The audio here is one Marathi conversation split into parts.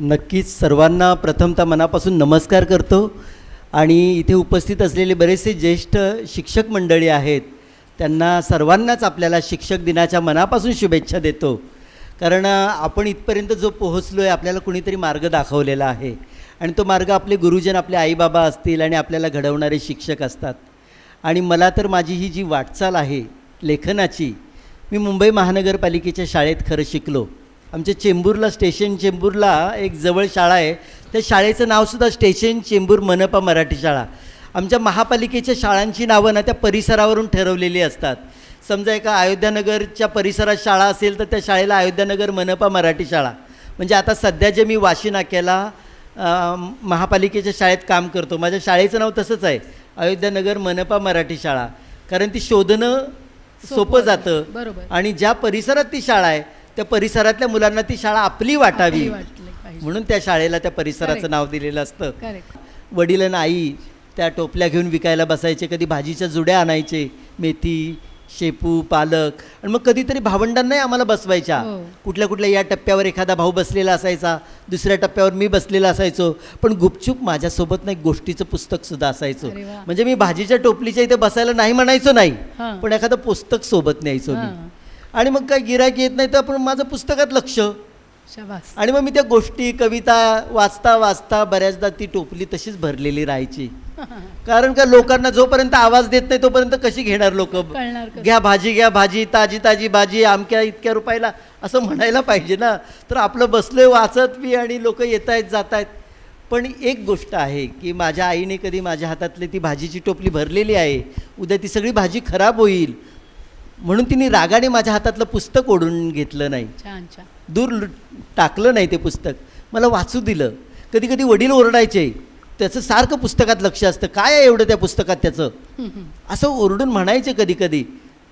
नक्कीच सर्वांना प्रथमतः मनापासून नमस्कार करतो. आणि इथे उपस्थित असलेले बरेचसे ज्येष्ठ शिक्षक मंडळी आहेत त्यांना सर्वांनाच आपल्याला शिक्षक दिनाच्या मनापासून शुभेच्छा देतो. कारण आपण इथपर्यंत जो पोहोचलो आहे आपल्याला कुणीतरी मार्ग दाखवलेला आहे. आणि तो मार्ग आपले गुरुजन आपले आईबाबा असतील आणि आपल्याला घडवणारे शिक्षक असतात. आणि मला तर माझी ही जी वाटचाल आहे लेखनाची मी मुंबई महानगरपालिकेच्या शाळेत खरं शिकलो. आमच्या चेंबूरला स्टेशन चेंबूरला एक जवळ शाळा आहे. त्या शाळेचं नावसुद्धा स्टेशन चेंबूर मनपा मराठी शाळा. आमच्या महापालिकेच्या शाळांची नावं ना त्या परिसरावरून ठरवलेली असतात. समजा एका अयोध्यानगरच्या परिसरात शाळा असेल तर त्या शाळेला अयोध्यानगर मनपा मराठी शाळा. म्हणजे आता सध्या जे मी वाशी नाक्याला महापालिकेच्या शाळेत काम करतो. माझ्या शाळेचं नाव तसंच आहे. अयोध्यानगर मनपा मराठी शाळा. कारण ती शोधणं सोपं जातं. बरोबर. आणि ज्या परिसरात ती शाळा आहे त्या परिसरातल्या मुलांना ती शाळा आपली वाटावी. म्हणून त्या शाळेला त्या परिसराचं. नाव दिलेलं असतं वडील आणि आई त्या टोपल्या घेऊन विकायला बसायचे कधी भाजीच्या जुड्या आणायचे मेथी शेपू पालक आणि मग कधीतरी भावंडांनाही आम्हाला बसवायच्या हो. कुठल्या कुठल्या या टप्प्यावर एखादा भाऊ बसलेला असायचा दुसऱ्या टप्प्यावर मी बसलेला असायचो पण गुपचूप माझ्यासोबत ना एक गोष्टीचं पुस्तकसुद्धा असायचं अरे वा. म्हणजे मी भाजीच्या टोपलीच्या इथे बसायला नाही म्हणायचो नाही. पण एखादं पुस्तक सोबत न्यायचो मी. आणि मग काय गिरायक येत नाही तर आपण माझं पुस्तकात लक्ष. शाबास. आणि मग मी त्या गोष्टी कविता वाचता वाचता बऱ्याचदा ती टोपली तशीच भरलेली राहायची. कारण का लोकांना जोपर्यंत आवाज देत नाही तोपर्यंत कशी घेणार लोक? घ्या भाजी घ्या भाजी ताजी ताजी भाजी अमक्या इतक्या रुपयाला. असं म्हणायला पाहिजे ना. तर आपलं बसलोय वाचत बी आणि लोक येत आहेत जात आहेत. पण एक गोष्ट आहे की माझ्या आईने कधी माझ्या हातातली ती भाजीची टोपली भरलेली आहे. उद्या ती सगळी भाजी खराब होईल. म्हणून तिने रागाने माझ्या हातातलं पुस्तक ओढून घेतलं नाही. दूर टाकलं नाही ते पुस्तक. मला वाचू दिलं. कधी कधी वडील ओरडायचे त्याचं सारखं पुस्तकात लक्ष असतं. काय आहे एवढं त्या पुस्तकात त्याचं. असं ओरडून म्हणायचे कधी कधी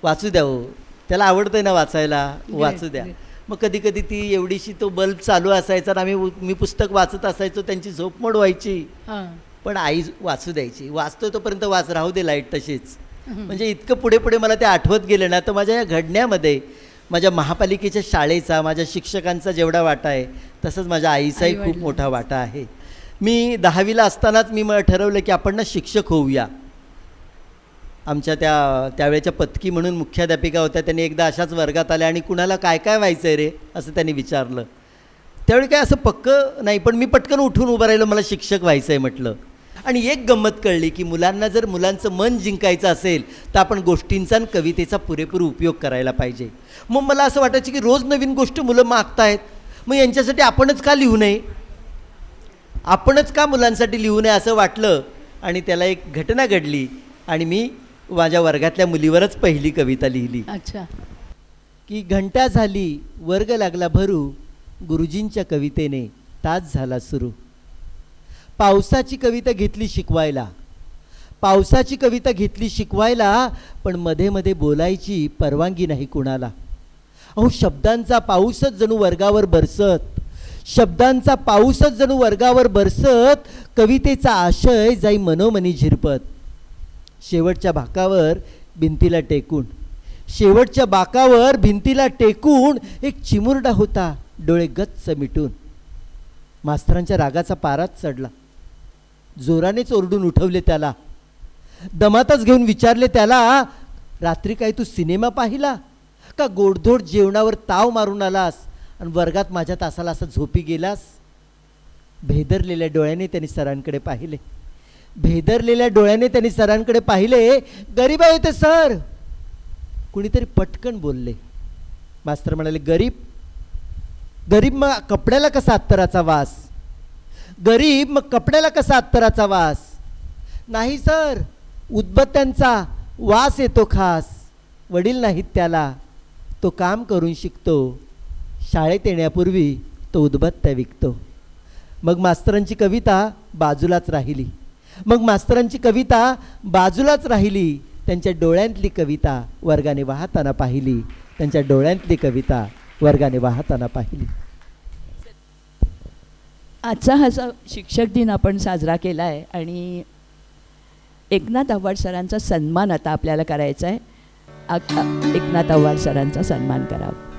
वाचू द्या हो. त्याला आवडतंय ना वाचायला. वाचू द्या. मग कधी कधी ती एवढीशी तो बल्ब चालू असायचा आणि आम्ही मी पुस्तक वाचत असायचो त्यांची झोप मोड व्हायची. पण आई वाचू द्यायची. वाचतोय तोपर्यंत वाच राहू दे लाइट तशीच. म्हणजे इतकं पुढे पुढे मला ते आठवत गेलं ना तर माझ्या या घडण्यामध्ये माझ्या महापालिकेच्या शाळेचा माझ्या शिक्षकांचा जेवढा वाटा आहे तसंच माझ्या आईचाही खूप. मोठा वाटा आहे. मी दहावीला असतानाच मी ठरवलं की आपण ना शिक्षक होऊया. आमच्या त्या त्यावेळेच्या पत्की म्हणून मुख्याध्यापिका होत्या त्यांनी एकदा अशाच वर्गात आल्या आणि कुणाला काय काय व्हायचं आहे रे असं त्यांनी विचारलं. त्यावेळी काय असं पक्कं नाही पण मी पटकन उठून उभं राहिलो मला शिक्षक व्हायचं आहे म्हटलं. आणि एक गंमत कळली की मुलांना जर मुलांचं मन जिंकायचं असेल तर आपण गोष्टींचा आणि कवितेचा पुरेपूर उपयोग करायला पाहिजे. मग मला असं वाटायचं की रोज नवीन गोष्ट मुलं मागतायत मग यांच्यासाठी आपणच का लिहू नये? आपणच का मुलांसाठी लिहू नये असं वाटलं आणि त्याला एक घटना घडली आणि मी माझ्या वर्गातल्या मुलीवरच पहिली कविता लिहिली. अच्छा. की घंटा झाली वर्ग लागला भरू गुरुजींच्या कवितेने तास झाला सुरू. पावसाची कविता घेतली शिकवायला. पावसाची कविता घेतली शिकवायला पण मध्ये मध्ये बोलायची परवानगी नाही कुणाला. अहो शब्दांचा पाऊसच जणू वर्गावर बरसत. शब्दांचा पाऊसच जणू वर्गावर बरसत. कवितेचा आशय जाई मनोमनी झिरपत. शेवटच्या भाकावर भिंतीला टेकून. शेवटच्या बाकावर भिंतीला टेकून एक चिमुरडा होता डोळे गच्च मिटून. मास्तरांच्या रागाचा पाराच चढला. जोरानेच ओरडून उठवले त्याला. दमातच घेऊन विचारले त्याला रात्री काही तू सिनेमा पाहिला? का गोडधोड जेवणावर ताव मारून आलास आणि वर्गात माझ्या तासाला असं झोपी गेलास? भेदरलेल्या डोळ्याने त्यांनी सरांकडे पाहिले. भेदरलेल्या डोळ्याने त्यांनी सरांकडे पाहिले गरीब आहे ते सर. कुणीतरी पटकन बोलले. मास्तर म्हणाले गरीब? गरीब मग कपड्याला कसा अत्तराचा वास? गरीब मग कपड्याला कसा अत्तराचा वास? नाही सर उदबत्त्यांचा वास येतो खास. वडील नाहीत त्याला. तो काम करून शिकतो. शाळेत येण्यापूर्वी तो उदबत्त्या विकतो. मग मास्तरांची कविता बाजूलाच राहिली. मग मास्तरांची कविता बाजूलाच राहिली. त्यांच्या डोळ्यांतली कविता वर्गाने वाहताना पाहिली. त्यांच्या डोळ्यांतली कविता वर्गाने वाहताना पाहिली. आजचा हा स- शिक्षक दिन आपण साजरा केला आहे आणि एकनाथ आव्हाड सरांचा सन्मान आता आपल्याला करायचा आहे आ- एकनाथ आव्हाड सरांचा सन्मान करावा.